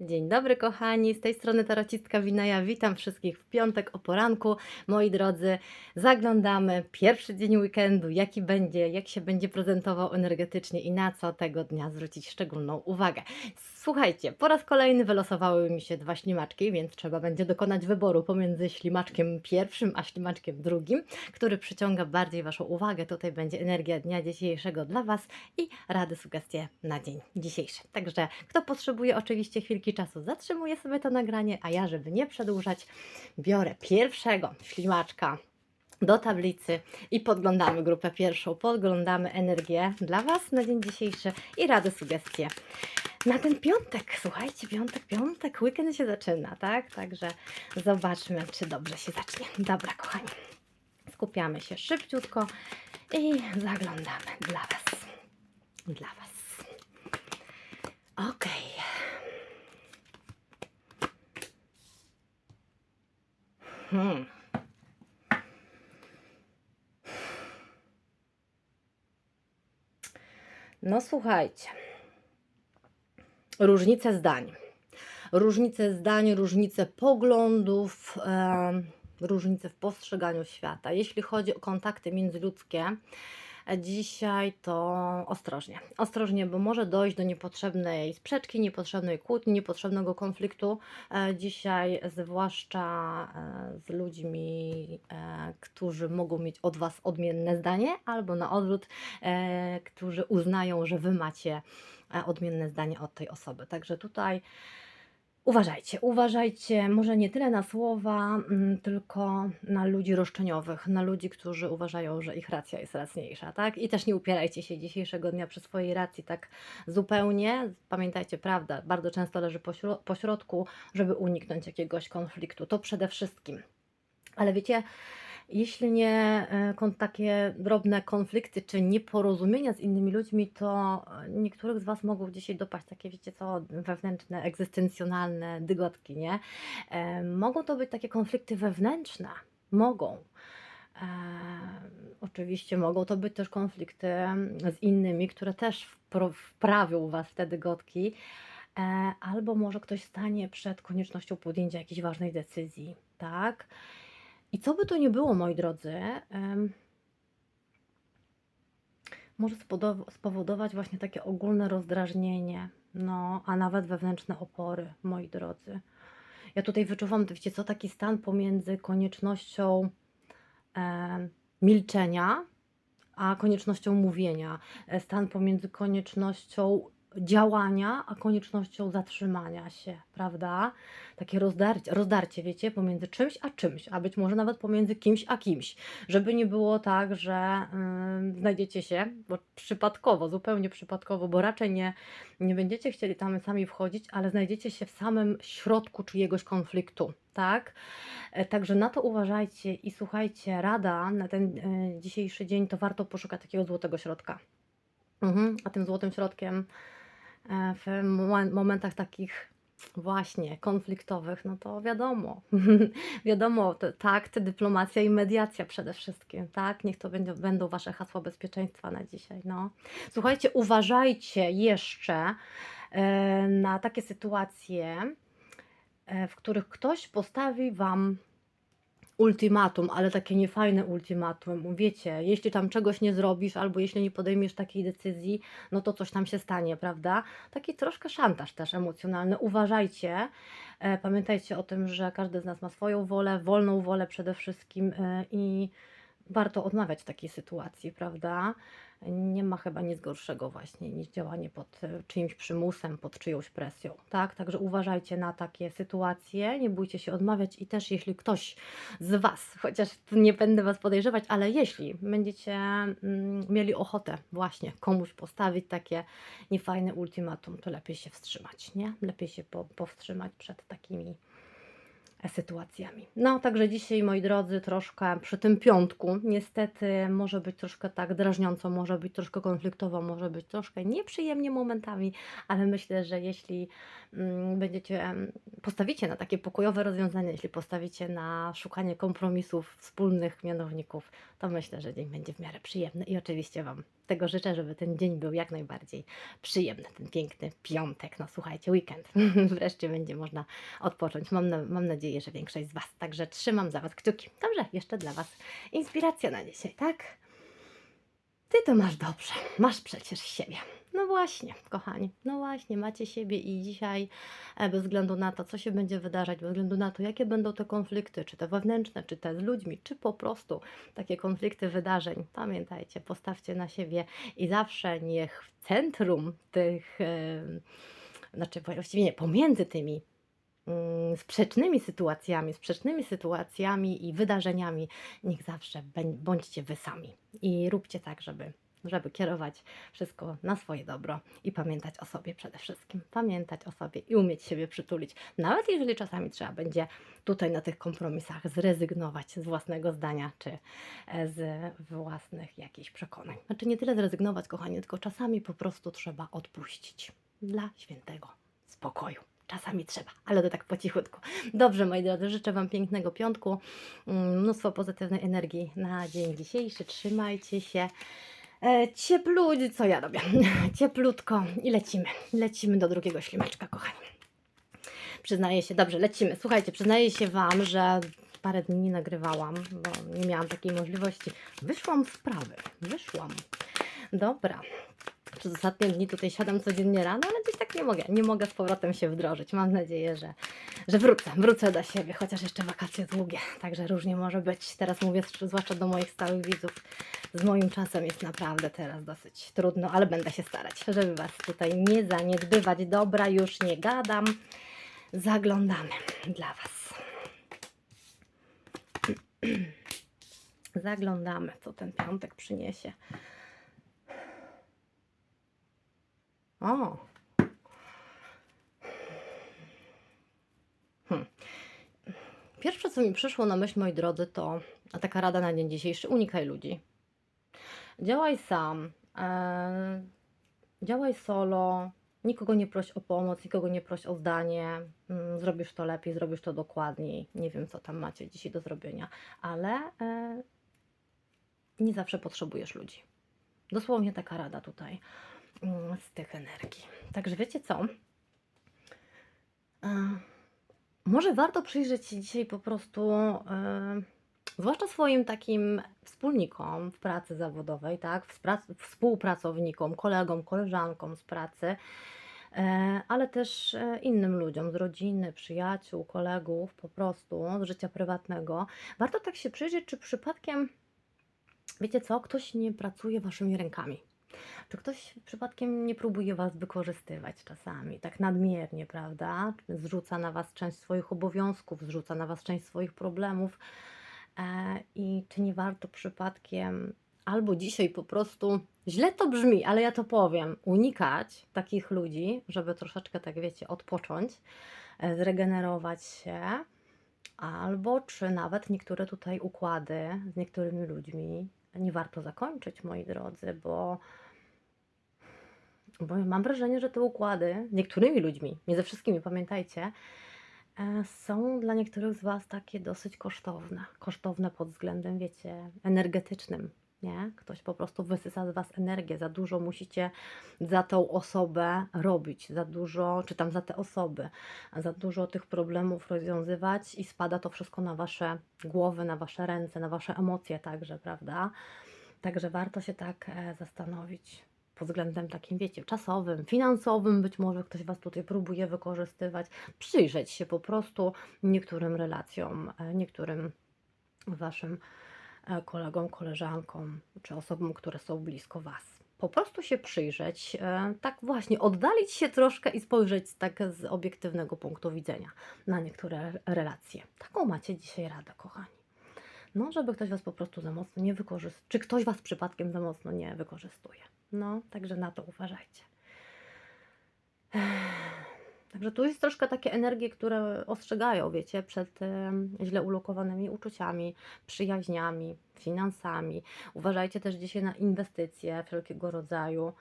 Dzień dobry kochani, z tej strony tarocistka Winaja. Witam wszystkich w piątek o poranku. Moi drodzy, zaglądamy pierwszy dzień weekendu, jaki będzie, jak się będzie prezentował energetycznie i na co tego dnia zwrócić szczególną uwagę. Słuchajcie, po raz kolejny wylosowały mi się dwa ślimaczki, więc trzeba będzie dokonać wyboru pomiędzy ślimaczkiem pierwszym a ślimaczkiem drugim, który przyciąga bardziej Waszą uwagę. Tutaj będzie energia dnia dzisiejszego dla Was i rady, sugestie na dzień dzisiejszy. Także kto potrzebuje oczywiście chwilki czasu, zatrzymuję sobie to nagranie, a ja, żeby nie przedłużać, biorę pierwszego ślimaczka do tablicy i podglądamy grupę pierwszą, podglądamy energię dla Was na dzień dzisiejszy i rady, sugestie na ten piątek. Słuchajcie, piątek, piątek, weekend się zaczyna, tak? Także zobaczmy, czy dobrze się zacznie. Dobra, kochani, skupiamy się szybciutko i zaglądamy dla Was. Dla Was. Okej. Hmm. No słuchajcie. Różnice zdań. Różnice zdań, różnice poglądów, em, różnice w postrzeganiu świata. Jeśli chodzi o kontakty międzyludzkie, e, dzisiaj to ostrożnie. Ostrożnie, bo może dojść do niepotrzebnej sprzeczki, niepotrzebnej kłótni, niepotrzebnego konfliktu. E, Dzisiaj, zwłaszcza e, z ludźmi, e, którzy mogą mieć od Was odmienne zdanie, albo na odwrót, e, którzy uznają, że Wy macie e, odmienne zdanie od tej osoby. Także tutaj uważajcie, uważajcie może nie tyle na słowa, mm, tylko na ludzi roszczeniowych, na ludzi, którzy uważają, że ich racja jest racniejsza, tak? I też nie upierajcie się dzisiejszego dnia przy swojej racji tak zupełnie. Pamiętajcie, prawda bardzo często leży pośro- pośrodku, żeby uniknąć jakiegoś konfliktu. To przede wszystkim. Ale wiecie, jeśli nie e, takie drobne konflikty czy nieporozumienia z innymi ludźmi, to e, niektórych z Was mogą dzisiaj dopaść takie, wiecie co, wewnętrzne, egzystencjonalne dygotki, nie? E, mogą to być takie konflikty wewnętrzne. Mogą. E, oczywiście mogą to być też konflikty z innymi, które też wprawią Was w te dygotki. E, albo może ktoś stanie przed koniecznością podjęcia jakiejś ważnej decyzji, tak? I co by to nie było, moi drodzy, em, może spowodować właśnie takie ogólne rozdrażnienie, no, a nawet wewnętrzne opory, moi drodzy. Ja tutaj wyczuwam, wiecie co, taki stan pomiędzy koniecznością em, milczenia, a koniecznością mówienia. E, Stan pomiędzy koniecznością działania, a koniecznością zatrzymania się, prawda? Takie rozdarcie, rozdarcie, wiecie, pomiędzy czymś a czymś, a być może nawet pomiędzy kimś a kimś, żeby nie było tak, że ym, znajdziecie się, bo przypadkowo, zupełnie przypadkowo, bo raczej nie, nie będziecie chcieli tam sami wchodzić, ale znajdziecie się w samym środku czyjegoś konfliktu, tak? E, Także na to uważajcie i słuchajcie, rada na ten e, dzisiejszy dzień to warto poszukać takiego złotego środka. Mhm, a tym złotym środkiem w momen- momentach takich właśnie konfliktowych, no to wiadomo, wiadomo, takt, dyplomacja i mediacja przede wszystkim, tak? Niech to będzie, będą Wasze hasła bezpieczeństwa na dzisiaj, no. Słuchajcie, uważajcie jeszcze e, na takie sytuacje, e, w których ktoś postawi Wam ultimatum, ale takie niefajne ultimatum. Wiecie, jeśli tam czegoś nie zrobisz, albo jeśli nie podejmiesz takiej decyzji, no to coś tam się stanie, prawda? Taki troszkę szantaż też emocjonalny. Uważajcie. E, Pamiętajcie o tym, że każdy z nas ma swoją wolę, wolną wolę przede wszystkim e, i warto odmawiać takiej sytuacji, prawda? Nie ma chyba nic gorszego właśnie niż działanie pod e, czyimś przymusem, pod czyjąś presją, tak? Także uważajcie na takie sytuacje, nie bójcie się odmawiać i też jeśli ktoś z Was, chociaż nie będę Was podejrzewać, ale jeśli będziecie mm, mieli ochotę właśnie komuś postawić takie niefajne ultimatum, to lepiej się wstrzymać, nie? Lepiej się po, powstrzymać przed takimi sytuacjami. No, także dzisiaj, moi drodzy, troszkę przy tym piątku, niestety może być troszkę tak drażniąco, może być troszkę konfliktowo, może być troszkę nieprzyjemnie momentami, ale myślę, że jeśli mm, będziecie, postawicie na takie pokojowe rozwiązania, jeśli postawicie na szukanie kompromisów, wspólnych mianowników, to myślę, że dzień będzie w miarę przyjemny i oczywiście Wam tego życzę, żeby ten dzień był jak najbardziej przyjemny, ten piękny piątek. No słuchajcie, weekend. Wreszcie będzie można odpocząć. Mam, na, mam nadzieję, że większość z Was. Także trzymam za Was kciuki. Dobrze, jeszcze dla Was inspiracja na dzisiaj, tak? Ty to masz dobrze. Masz przecież siebie. No właśnie, kochani, no właśnie, macie siebie i dzisiaj, e, bez względu na to, co się będzie wydarzać, bez względu na to, jakie będą te konflikty, czy te wewnętrzne, czy te z ludźmi, czy po prostu takie konflikty wydarzeń, pamiętajcie, postawcie na siebie i zawsze niech w centrum tych, e, znaczy właściwie nie, pomiędzy tymi sprzecznymi sytuacjami, sprzecznymi sytuacjami i wydarzeniami, niech zawsze bądźcie wy sami i róbcie tak, żeby, żeby kierować wszystko na swoje dobro i pamiętać o sobie przede wszystkim. Pamiętać o sobie i umieć siebie przytulić. Nawet jeżeli czasami trzeba będzie tutaj na tych kompromisach zrezygnować z własnego zdania czy e, z własnych jakichś przekonań. Znaczy nie tyle zrezygnować, kochani, tylko czasami po prostu trzeba odpuścić dla świętego spokoju. Czasami trzeba, ale to tak po cichutku. Dobrze, moi drodzy, życzę Wam pięknego piątku, mm, mnóstwo pozytywnej energii na dzień dzisiejszy. Trzymajcie się. E, Ciepludź, co ja robię? Cieplutko i lecimy. Lecimy do drugiego ślimeczka, kochani. Przyznaję się, dobrze, lecimy. Słuchajcie, przyznaję się Wam, że parę dni nie nagrywałam, bo nie miałam takiej możliwości. Wyszłam z sprawy, wyszłam. Dobra. Przez ostatnie dni tutaj siadam codziennie rano, ale gdzieś tak nie mogę, nie mogę z powrotem się wdrożyć. Mam nadzieję, że, że wrócę, wrócę do siebie, chociaż jeszcze wakacje długie, także różnie może być. Teraz mówię zwłaszcza do moich stałych widzów, z moim czasem jest naprawdę teraz dosyć trudno, ale będę się starać, żeby Was tutaj nie zaniedbywać. Dobra, już nie gadam, zaglądamy dla Was. Zaglądamy, co ten piątek przyniesie. O. Hmm. Pierwsze, co mi przyszło na myśl, moi drodzy, to taka rada na dzień dzisiejszy: unikaj ludzi. Działaj sam, e, działaj solo, nikogo nie proś o pomoc, nikogo nie proś o zdanie. Mm, zrobisz to lepiej, zrobisz to dokładniej. Nie wiem, co tam macie dzisiaj do zrobienia, ale e, nie zawsze potrzebujesz ludzi. Dosłownie taka rada tutaj z tych energii. Także wiecie co? E, może warto przyjrzeć się dzisiaj po prostu, e, zwłaszcza swoim takim wspólnikom w pracy zawodowej, tak? Współpracownikom, kolegom, koleżankom z pracy, e, ale też innym ludziom z rodziny, przyjaciół, kolegów, po prostu z życia prywatnego. Warto tak się przyjrzeć, czy przypadkiem, wiecie co, ktoś nie pracuje waszymi rękami. Czy ktoś przypadkiem nie próbuje Was wykorzystywać czasami, tak nadmiernie, prawda? Zrzuca na Was część swoich obowiązków, zrzuca na Was część swoich problemów. E, I czy nie warto przypadkiem, albo dzisiaj po prostu, źle to brzmi, ale ja to powiem, unikać takich ludzi, żeby troszeczkę, tak wiecie, odpocząć, e, zregenerować się, albo czy nawet niektóre tutaj układy z niektórymi ludźmi nie warto zakończyć, moi drodzy, bo bo mam wrażenie, że te układy niektórymi ludźmi, nie ze wszystkimi, pamiętajcie, e, są dla niektórych z Was takie dosyć kosztowne. Kosztowne pod względem, wiecie, energetycznym. Nie? Ktoś po prostu wysysa z Was energię, za dużo musicie za tą osobę robić, za dużo, czy tam za te osoby, za dużo tych problemów rozwiązywać i spada to wszystko na Wasze głowy, na Wasze ręce, na Wasze emocje także, prawda? Także warto się tak e, zastanowić pod względem takim, wiecie, czasowym, finansowym, być może ktoś Was tutaj próbuje wykorzystywać, przyjrzeć się po prostu niektórym relacjom, e, niektórym Waszym e, kolegom, koleżankom, czy osobom, które są blisko Was. Po prostu się przyjrzeć, e, tak właśnie oddalić się troszkę i spojrzeć tak z obiektywnego punktu widzenia na niektóre relacje. Taką macie dzisiaj radę, kochani. No, żeby ktoś Was po prostu za mocno nie wykorzystuje, czy ktoś Was przypadkiem za mocno nie wykorzystuje. No, także na to uważajcie. Także tu jest troszkę takie energie, które ostrzegają, wiecie, przed źle ulokowanymi uczuciami, przyjaźniami, finansami. Uważajcie też dzisiaj na inwestycje wszelkiego rodzaju,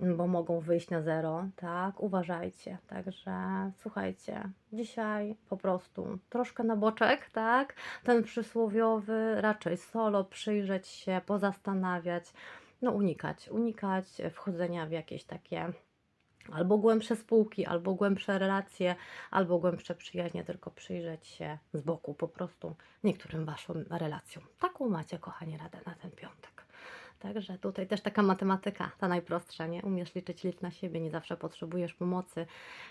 bo mogą wyjść na zero, tak? Uważajcie. Także słuchajcie, dzisiaj po prostu troszkę na boczek, tak? Ten przysłowiowy, raczej solo, przyjrzeć się, pozastanawiać, no unikać, unikać wchodzenia w jakieś takie albo głębsze spółki, albo głębsze relacje, albo głębsze przyjaźnie, tylko przyjrzeć się z boku po prostu niektórym Waszym relacjom. Taką macie, kochani, radę na ten piątek. Także tutaj też taka matematyka, ta najprostsza, nie? Umiesz liczyć, licz na siebie, nie zawsze potrzebujesz pomocy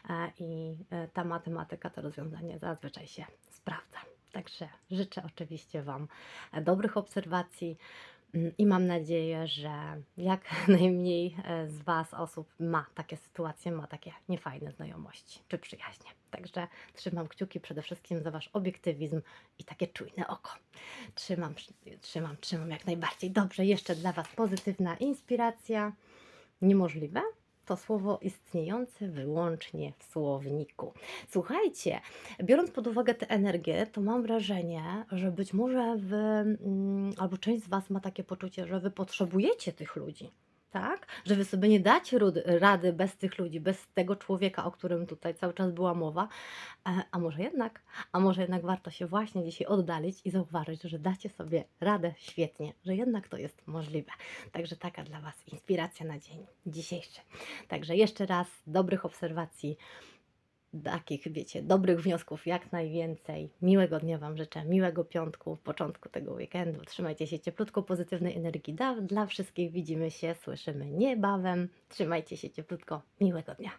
e, i e, ta matematyka, to rozwiązanie zazwyczaj się sprawdza. Także życzę oczywiście Wam e, dobrych obserwacji, I mam nadzieję, że jak najmniej e, z Was osób ma takie sytuacje, ma takie niefajne znajomości czy przyjaźnie. Także trzymam kciuki przede wszystkim za Wasz obiektywizm i takie czujne oko. Trzymam, trzymam, trzymam jak najbardziej. Dobrze, jeszcze dla Was pozytywna inspiracja. Niemożliwe? To słowo istniejące wyłącznie w słowniku. Słuchajcie, biorąc pod uwagę tę energię, to mam wrażenie, że być może wy, mm, albo część z Was ma takie poczucie, że Wy potrzebujecie tych ludzi. Tak? Że wy sobie nie dacie rady bez tych ludzi, bez tego człowieka, o którym tutaj cały czas była mowa. E, A może jednak, a może jednak warto się właśnie dzisiaj oddalić i zauważyć, że dacie sobie radę świetnie, że jednak to jest możliwe. Także taka dla Was inspiracja na dzień dzisiejszy. Także jeszcze raz dobrych obserwacji, takich, wiecie, dobrych wniosków jak najwięcej. Miłego dnia Wam życzę, miłego piątku, początku tego weekendu. Trzymajcie się cieplutko, pozytywnej energii dla, dla wszystkich. Widzimy się, słyszymy niebawem. Trzymajcie się cieplutko, miłego dnia.